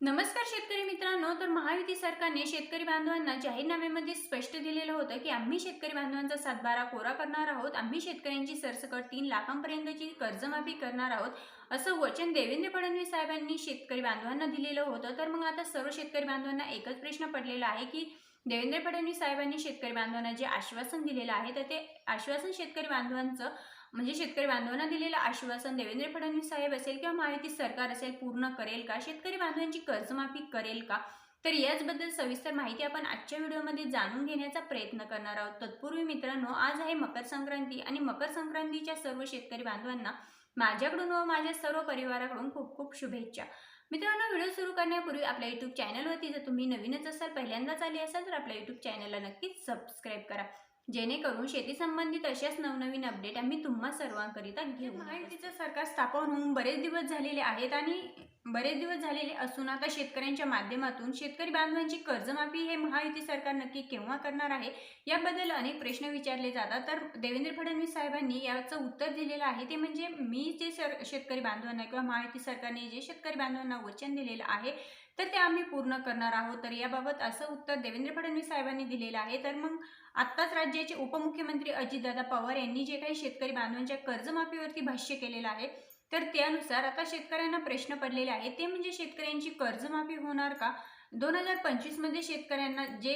नमस्कार शेतकरी मित्रांनो तर महायुती सरकारने शेतकरी बांधवांना जाहीरनाम्यामध्ये स्पष्ट दिलेलं होतं की आम्ही शेतकरी बांधवांचा सातबारा कोरा करणार आहोत आम्ही शेतकऱ्यांची सरसकट तीन लाखांपर्यंतची कर्जमाफी करणार आहोत असं वचन देवेंद्र फडणवीस साहेबांनी शेतकरी बांधवांना दिलेलं होतं. तर मग आता सर्व शेतकरी बांधवांना एकच प्रश्न पडलेला आहे की देवेंद्र फडणवीस साहेबांनी शेतकरी बांधवांना जे आश्वासन दिलेलं आहे तर ते आश्वासन शेतकरी बांधवांचं म्हणजे शेतकरी बांधवांना दिलेलं आश्वासन देवेंद्र फडणवीस साहेब असेल किंवा महायुती सरकार असेल पूर्ण करेल का? शेतकरी बांधवांची कर्जमाफी करेल का? तर याचबद्दल सविस्तर माहिती आपण आजच्या व्हिडिओमध्ये जाणून घेण्याचा प्रयत्न करणार आहोत. तत्पूर्वी मित्रांनो आज आहे मकर संक्रांती आणि मकर संक्रांतीच्या सर्व शेतकरी बांधवांना माझ्याकडून व माझ्या सर्व परिवाराकडून खूप खूप शुभेच्छा. मित्रांनो व्हिडिओ सुरू करण्यापूर्वी आपल्या युट्यूब चॅनलवरती जर तुम्ही नवीनच असाल पहिल्यांदाच आले असाल तर आपल्या युट्यूब चॅनलला नक्कीच सबस्क्राईब करा. जेणेकरून शेती संबंधित अशाच नवनवीन अपडेट आम्ही तुम्हा सर्वांकरिता घेऊ महायुतीचं सरकार स्थापन होऊन बरेच दिवस झालेले आहेत आणि बरेच दिवस झालेले असून आता शेतकऱ्यांच्या माध्यमातून शेतकरी बांधवांची कर्जमाफी हे महायुती सरकार नक्की केव्हा करणार आहे याबद्दल अनेक प्रश्न विचारले जातात. तर देवेंद्र फडणवीस साहेबांनी याचं उत्तर दिलेलं आहे. ते म्हणजे मी जे सर शेतकरी बांधवांना किंवा महायुती सरकारने जे शेतकरी बांधवांना वचन दिलेलं आहे तर ते आम्ही पूर्ण करणार आहोत. तर याबाबत असं उत्तर देवेंद्र फडणवीस साहेबांनी दिलेलं आहे. तर मग आत्ताच राज्याचे उपमुख्यमंत्री अजितदादा पवार यांनी जे काही शेतकरी बांधवांच्या कर्जमाफीवरती भाष्य केलेलं आहे तर त्यानुसार आता शेतकऱ्यांना प्रश्न पडलेले आहेत ते म्हणजे शेतकऱ्यांची कर्जमाफी होणार का? दोन हजार पंचवीसमध्ये शेतकऱ्यांना जे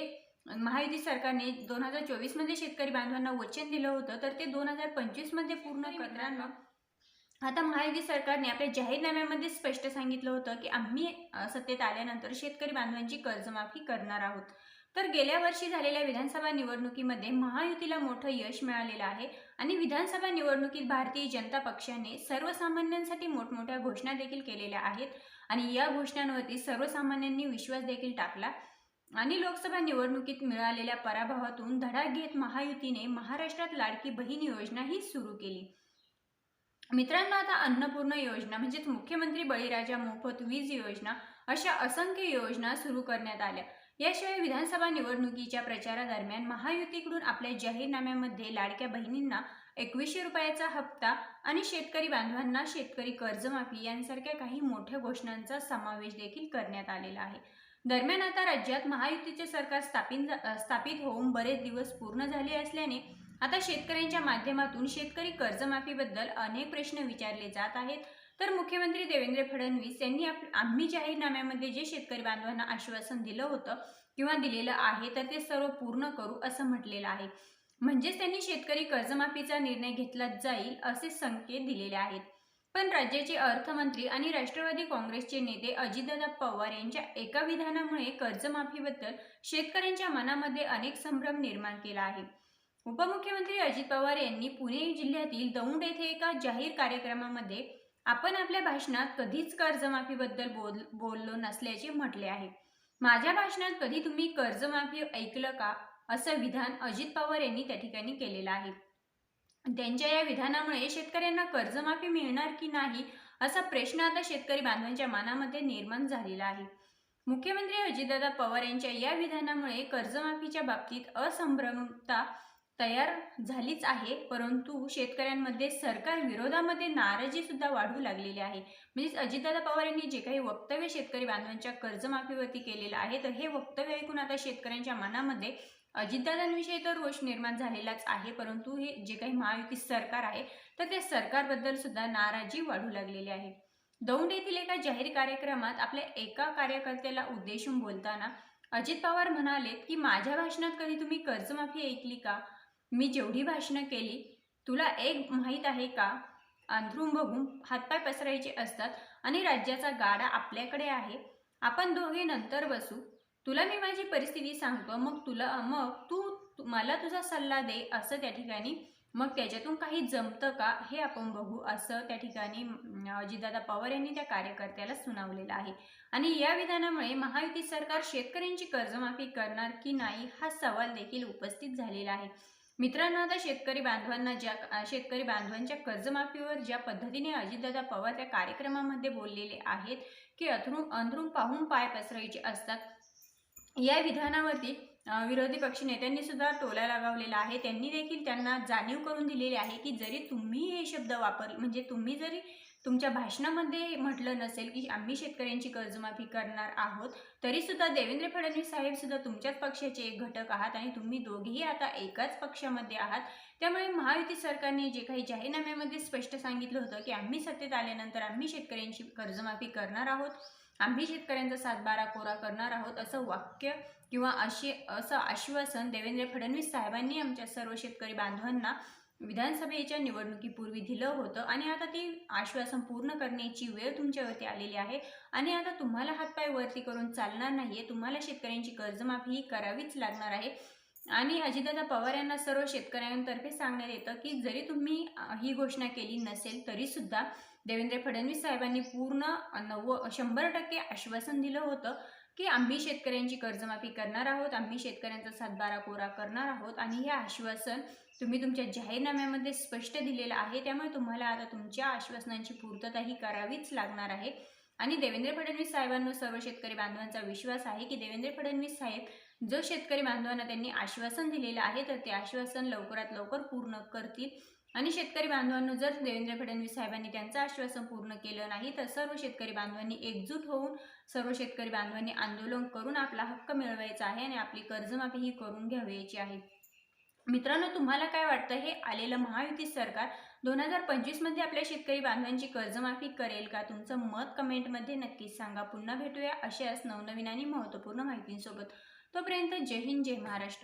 महायुती सरकारने दोन हजार चोवीसमध्ये शेतकरी बांधवांना वचन दिलं होतं तर ते दोन हजार पंचवीसमध्ये पूर्ण करणार आता महायुती सरकारने आपल्या जाहीरनाम्यामध्ये स्पष्ट सांगितलं होतं की आम्ही सत्तेत आल्यानंतर शेतकरी बांधवांची कर्जमाफी करणार आहोत. तर गेल्या वर्षी झालेल्या विधानसभा निवडणुकीमध्ये महायुतीला मोठं यश मिळालेलं आहे आणि विधानसभा निवडणुकीत भारतीय जनता पक्षाने सर्वसामान्यांसाठी मोठमोठ्या घोषणा देखील केलेल्या आहेत आणि या घोषणांवरती सर्वसामान्यांनी विश्वास देखील टाकला. आणि लोकसभा निवडणुकीत मिळालेल्या पराभवातून धडा घेत महायुतीने महाराष्ट्रात लाडकी बहीण योजना ही सुरू केली. मित्रांनो आता अन्नपूर्ण योजना म्हणजेच मुख्यमंत्री बळीराजा मोफत वीज योजना अशा असंख्य योजना सुरू करण्यात आल्या. याशिवाय विधानसभा निवडणुकीच्या प्रचारादरम्यान महायुतीकडून आपल्या जाहीरनाम्यामध्ये लाडक्या बहिणींना एकवीसशे रुपयाचा हप्ता आणि शेतकरी बांधवांना शेतकरी कर्जमाफी यांसारख्या काही मोठ्या घोषणांचा समावेश देखील करण्यात आलेला आहे. दरम्यान आता राज्यात महायुतीचे सरकार स्थापित स्थापित होऊन बरेच दिवस पूर्ण झाले असल्याने आता शेतकऱ्यांच्या माध्यमातून शेतकरी कर्जमाफीबद्दल अनेक प्रश्न विचारले जात आहेत. तर मुख्यमंत्री देवेंद्र फडणवीस यांनी आप आम्ही जाहीरनाम्यामध्ये जे शेतकरी बांधवांना आश्वासन दिलं होतं किंवा दिलेलं आहे तर ते सर्व पूर्ण करू असं म्हटलेलं आहे. म्हणजेच त्यांनी शेतकरी कर्जमाफीचा निर्णय घेतला जाईल असे संकेत दिलेले आहेत. पण राज्याचे अर्थमंत्री आणि राष्ट्रवादी काँग्रेसचे नेते अजितदादा पवार यांच्या एका विधानामुळे कर्जमाफीबद्दल शेतकऱ्यांच्या मनामध्ये अनेक संभ्रम निर्माण केला आहे. उपमुख्यमंत्री अजित पवार यांनी पुणे जिल्ह्यातील दौंड येथे एका जाहीर कार्यक्रमामध्ये आपण आपल्या भाषणात कधीच कर्जमाफीबद्दल बोल बोललो नसल्याचे म्हटले आहे. माझ्या भाषणात कधी तुम्ही कर्जमाफी ऐकलं का? असं विधान अजित पवार यांनी त्या ठिकाणी केलेलं आहे. त्यांच्या या विधानामुळे शेतकऱ्यांना कर्जमाफी मिळणार की नाही असा प्रश्न आता शेतकरी बांधवांच्या मनामध्ये निर्माण झालेला आहे. मुख्यमंत्री अजितदादा पवार यांच्या या विधानामुळे कर्जमाफीच्या बाबतीत असंभ्रमता तयार झालीच आहे परंतु शेतकऱ्यांमध्ये सरकार विरोधामध्ये नाराजी सुद्धा वाढू लागलेली आहे. म्हणजेच अजितदादा पवार यांनी जे काही वक्तव्य शेतकरी बांधवांच्या कर्जमाफीवरती केलेलं आहे तर हे वक्तव्य ऐकून आता शेतकऱ्यांच्या मनामध्ये अजितदादांविषयी तर रोष निर्माण झालेलाच आहे परंतु हे जे काही महायुती सरकार आहे तर त्या सरकारबद्दल सुद्धा नाराजी वाढू लागलेली आहे. दौंड येथील एका जाहीर कार्यक्रमात आपल्या एका कार्यकर्त्याला उद्देशून बोलताना अजित पवार म्हणाले की माझ्या भाषणात कधी तुम्ही कर्जमाफी ऐकली का? मी जेवढी भाषणं केली तुला एक माहीत आहे का? अंथरूण बघून हातपाय पसरायचे असतात आणि राज्याचा गाडा आपल्याकडे आहे. आपण दोघे नंतर बसू. तुला मी माझी परिस्थिती सांगतो मग तुला मग तू तु मला तुझा सल्ला दे असं त्या ठिकाणी. मग त्याच्यातून काही जमतं का? हे आपण बघू असं त्या ठिकाणी अजितदादा पवार यांनी त्या कार्यकर्त्याला सुनावलेलं आहे. आणि या विधानामुळे महायुती सरकार शेतकऱ्यांची कर्जमाफी करणार की नाही हा सवाल देखील उपस्थित झालेला आहे. मित्रांनो आता शेतकरी बांधवांना ज्या शेतकरी बांधवांच्या कर्जमाफीवर ज्या पद्धतीने अजितदादा पवार त्या कार्यक्रमामध्ये बोललेले आहेत की अथरून अंथरून पाहून पाय पसरायचे असतात. या विधानावरती विरोधी पक्ष नेत्यांनी सुद्धा टोला लगावलेला आहे. त्यांनी देखील त्यांना जाणीव करून दिलेली आहे की जरी तुम्ही हे शब्द वापर म्हणजे तुम्ही जरी तुमच्या भाषणामध्ये म्हटलं नसेल की आम्ही शेतकऱ्यांची कर्जमाफी करणार आहोत तरीसुद्धा देवेंद्र फडणवीस साहेबसुद्धा तुमच्याच पक्षाचे एक घटक आहात आणि तुम्ही दोघेही आता एकाच पक्षामध्ये आहात. त्यामुळे महायुती सरकारने जे काही जाहीरनाम्यामध्ये स्पष्ट सांगितलं होतं की आम्ही सत्तेत आल्यानंतर आम्ही शेतकऱ्यांची कर्जमाफी करणार आहोत आम्ही शेतकऱ्यांचा सातबारा कोरा करणार आहोत असं वाक्य किंवा असे असं आश्वासन देवेंद्र फडणवीस साहेबांनी आमच्या सर्व शेतकरी बांधवांना विधानसभेच्या निवडणुकीपूर्वी दिलं होतं आणि आता ती आश्वासन पूर्ण करण्याची वेळ तुमच्यावरती आलेली आहे. आणि आता तुम्हाला हातपाय वरती करून चालणार नाहीये. तुम्हाला शेतकऱ्यांची कर्जमाफी ही करावीच लागणार आहे. आणि अजितदादा पवार यांना सर्व शेतकऱ्यांतर्फे सांगण्यात येतं की जरी तुम्ही ही घोषणा केली नसेल तरी सुद्धा देवेंद्र फडणवीस साहेबांनी पूर्ण नव्व शंभर टक्के आश्वासन दिलं होतं. की आम्ही शेतकऱ्यांची कर्जमाफी करणार आहोत आम्ही शेतकऱ्यांचा सातबारा कोरा करणार आहोत आणि हे आश्वासन तुम्ही तुमच्या जाहीरनाम्यामध्ये स्पष्ट दिलेलं आहे. त्यामुळे तुम्हाला आता तुमच्या आश्वासनांची पूर्तताही करावीच लागणार आहे. आणि देवेंद्र फडणवीस साहेबांवर सर्व शेतकरी बांधवांचा विश्वास आहे की देवेंद्र फडणवीस साहेब जो शेतकरी बांधवांना त्यांनी आश्वासन दिलेलं आहे तर ते आश्वासन लवकरात लवकर पूर्ण करतील. आणि शेतकरी बांधवांनो जर देवेंद्र फडणवीस साहेबांनी त्यांचं आश्वासन पूर्ण केलं नाही तर सर्व शेतकरी बांधवांनी एकजूट होऊन सर्व शेतकरी बांधवांनी आंदोलन करून आपला हक्क मिळवायचा आहे आणि आपली कर्जमाफीही करून घ्यावयाची आहे. मित्रांनो तुम्हाला काय वाटतं? हे आलेलं महायुती सरकार दोन हजार पंचवीसमध्ये आपल्या शेतकरी बांधवांची कर्जमाफी करेल का? तुमचं मत कमेंटमध्ये नक्कीच सांगा. पुन्हा भेटूया अशाच नवनवीन आणि महत्त्वपूर्ण माहितींसोबत. तोपर्यंत जय हिंद जय महाराष्ट्र.